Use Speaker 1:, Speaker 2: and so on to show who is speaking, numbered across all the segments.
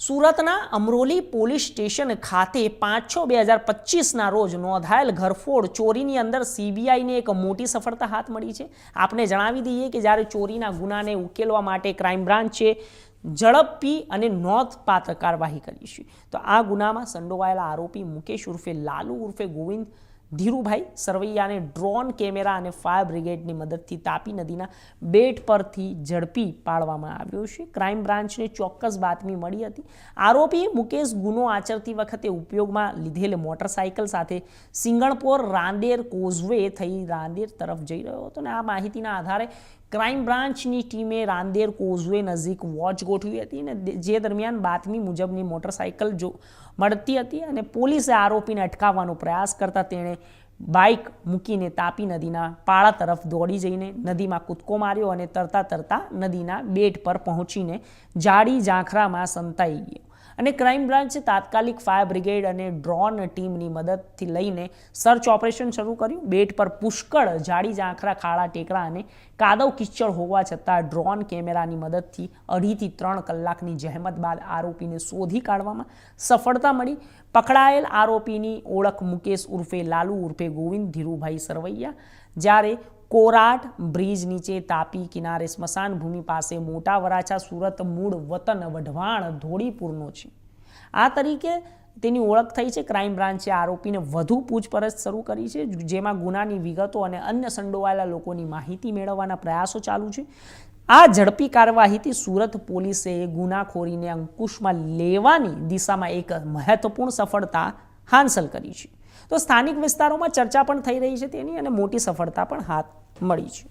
Speaker 1: સુરતના Amroli police station ખાતે પાંચ છ બે હજાર પચીસના રોજ નોંધાયેલ ઘરફોડ ચોરીની અંદર સીબીઆઈને એક મોટી સફળતા હાથ મળી છે. આપને જણાવી દઈએ કે જ્યારે ચોરીના ગુનાને ઉકેલવા માટે ક્રાઇમ બ્રાન્ચે ઝડપી અને નોંધપાત્ર કાર્યવાહી કરી છે. તો આ ગુનામાં સંડોવાયેલા આરોપી મુકેશ ઉર્ફે લાલુ ઉર્ફે ગોવિંદ ધીરુભાઈ સરવૈયાને ડ્રોન કેમેરા અને ફાયર બ્રિગેડની મદદથી તાપી નદીના બેટ પરથી ઝડપી પાડવામાં આવ્યો છે. ક્રાઇમ બ્રાન્ચને ચોક્કસ બાતમી મળી હતી. આરોપી મુકેશ ગુનો આચરતી વખતે ઉપયોગમાં લીધેલ મોટરસાયકલ સાથે સિંગણપોર રાંદેર કોઝવે થઈ રાંદેર તરફ જઈ રહ્યો હતો અને આ માહિતીના આધારે ક્રાઇમ બ્રાન્ચની ટીમે રાંદેર કોઝવે નજીક વોચ ગોઠવી હતી અને જે દરમિયાન બાતમી મુજબની મોટરસાયકલ જો મળતી હતી અને પોલીસે આરોપીને અટકાવવાનો પ્રયાસ કરતા તેણે બાઇક મૂકીને તાપી નદીના પાળા તરફ દોડી જઈને નદીમાં કૂદકો માર્યો અને તરતા તરતા નદીના બેટ પર પહોંચીને જાડી ઝાંખરામાં સંતાઈ ગયો. અને ક્રાઇમ બ્રાન્ચે તાત્કાલિક ફાયર બ્રિગેડ અને ડ્રોન ટીમની મદદથી લઈને સર્ચ ઓપરેશન શરૂ કર્યું. બેટ પર પુષ્કળ જાડી ઝાંખરા, ખાડા, ટેકરા અને કાદવ કિચડ હોવા છતાં ડ્રોન કેમેરાની મદદથી અઢીથી ત્રણ કલાકની જહેમત બાદ આરોપીને શોધી કાઢવામાં સફળતા મળી. પકડાયેલ આરોપીની ઓળખ મુકેશ ઉર્ફે લાલુ ઉર્ફે ગોવિંદ ધીરુભાઈ સરવૈયા. જ્યારે કોરાટ બ્રિજ નીચે તાપી કિનારે સ્મશાન ભૂમિ પાસે મોટા વરાછા સુરત મૂળ વતન વઢવાણ ધોળીપુરનો છે. આ તરીકે તેની ઓળખ થઈ છે. ક્રાઇમ બ્રાન્ચે આરોપીને વધુ પૂછપરછ શરૂ કરી છે, જેમાં ગુનાની વિગતો અને અન્ય સંડોવાયેલા લોકોની માહિતી મેળવવાના પ્રયાસો ચાલુ છે. આ ઝડપી કાર્યવાહીથી સુરત પોલીસે ગુનાખોરીને અંકુશમાં લેવાની દિશામાં એક મહત્વપૂર્ણ સફળતા હાંસલ કરી છે. તો સ્થાનિક વિસ્તારોમાં ચર્ચા પણ થઈ રહી છે તેની અને મોટી સફળતા પણ હાથ મળી છે.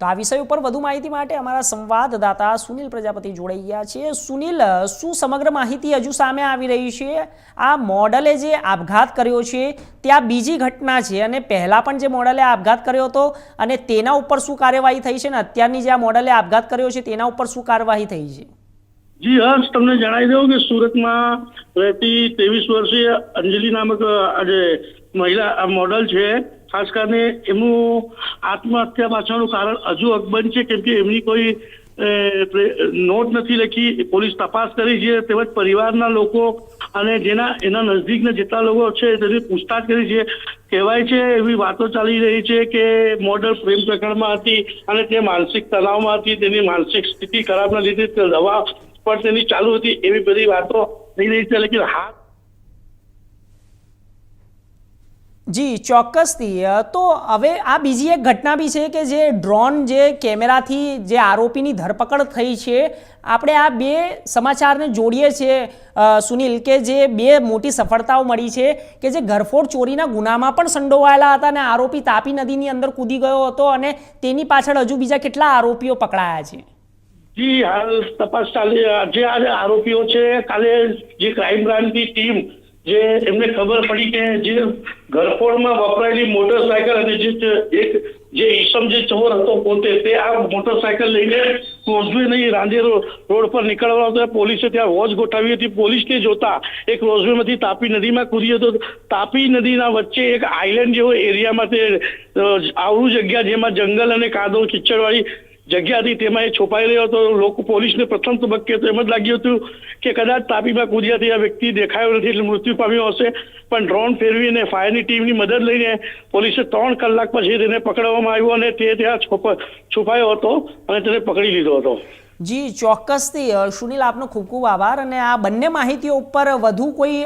Speaker 1: તો આ વિષય ઉપર વધુ માહિતી માટે અમારા સંવાદદાતા સુનિલ પ્રજાપતિ જોડાઈ ગયા છે. સુનિલ, શું સમગ્ર માહિતી હજુ સામે આવી રહી છે? આ મોડલે જે આપઘાત કર્યો છે, ત્યાં બીજી ઘટના છે અને પહેલાં પણ જે મોડલે આપઘાત કર્યો હતો અને તેના ઉપર શું કાર્યવાહી થઈ છે ને અત્યારની જે આ મોડલે આપઘાત કર્યો છે, તેના ઉપર શું કાર્યવાહી થઈ છે?
Speaker 2: જી હર્ષ તમને જણાવી દઉં કે સુરતમાં રહેતી ત્રેવીસ વર્ષીય અંજલિ નામક આજે મહિલા મોડલ છે ખાસ કરીને એમનું આત્મહત્યા પાછળનું કારણ હજુ અકબંધ છે, કેમ કે એમની કોઈ નોટ નથી લખી. પોલીસ તપાસ કરી છે, તેમજ પરિવારના લોકો અને જેના, એના નજદીકના જેટલા લોકો છે, તેની પૂછતાછ કરી છે. કહેવાય છે, એવી વાતો ચાલી રહી છે કે મોડલ પ્રેમ પ્રકરણમાં હતી અને તે માનસિક તણાવમાં હતી. તેની માનસિક સ્થિતિ ખરાબના લીધે દવા પણ તેની ચાલુ હતી, એવી બધી વાતો થઈ રહી છે. લેકિન હા
Speaker 1: જી, ચોક્કસથી. તો હવે આ બીજી એક ઘટના બી છે કે જે ડ્રોન જે કેમેરાથી જે આરોપીની ધરપકડ થઈ છે, આપણે આ બે સમાચારને જોડીએ છીએ. સુનિલ, કે જે બે મોટી સફળતાઓ મળી છે, કે જે ઘરફોડ ચોરીના ગુનામાં પણ સંડોવાયેલા હતા અને આરોપી તાપી નદીની અંદર કૂદી ગયો હતો અને તેની પાછળ હજુ બીજા કેટલા આરોપીઓ પકડાયા છે?
Speaker 2: જી, હાલ તપાસ ચાલી, જે આરોપીઓ છે, કાલે જે ક્રાઇમ બ્રાન્ચની ટીમ જે એમને ખબર પડી કે જે ઘરફોડમાં વપરાયેલી મોટરસાયકલ અને જે એક જે ઈસમ જે ચોર હતો પોતે, તે આ મોટરસાયકલ લઈને રોઝવે નહીં, રાંધે રોડ પર નીકળવાનો હતો પોલીસે ત્યાં વોચ ગોઠવી હતી. પોલીસને જોતા એક રોઝવેમાંથી તાપી નદીમાં કૂદી હતો. તાપી નદીના વચ્ચે એક આઇલેન્ડ જેવો એરિયામાં તે આવડું જગ્યા જેમાં જંગલ અને કાદવ કિચડવાળી જગ્યા હતી, તેમાં એ છુપાઈ રહ્યો હતો. લોકો પોલીસને પ્રથમ તબક્કે તો એમ જ લાગ્યું હતું કે કદાચ તાપીમાં કૂદ્યાથી આ વ્યક્તિ દેખાયો નથી એટલે મૃત્યુ પામ્યો હશે. પણ ડ્રોન ફેરવીને ફાયરની ટીમની મદદ લઈને પોલીસે ત્રણ કલાક પછી તેને પકડવામાં આવ્યો અને તે ત્યાં છુપા, છુપાયો હતો અને તેને પકડી લીધો હતો.
Speaker 1: જી, ચોક્કસથી. સુનિલ, આપનો ખૂબ ખૂબ આભાર અને આ બંને માહિતીઓ ઉપર વધુ કોઈ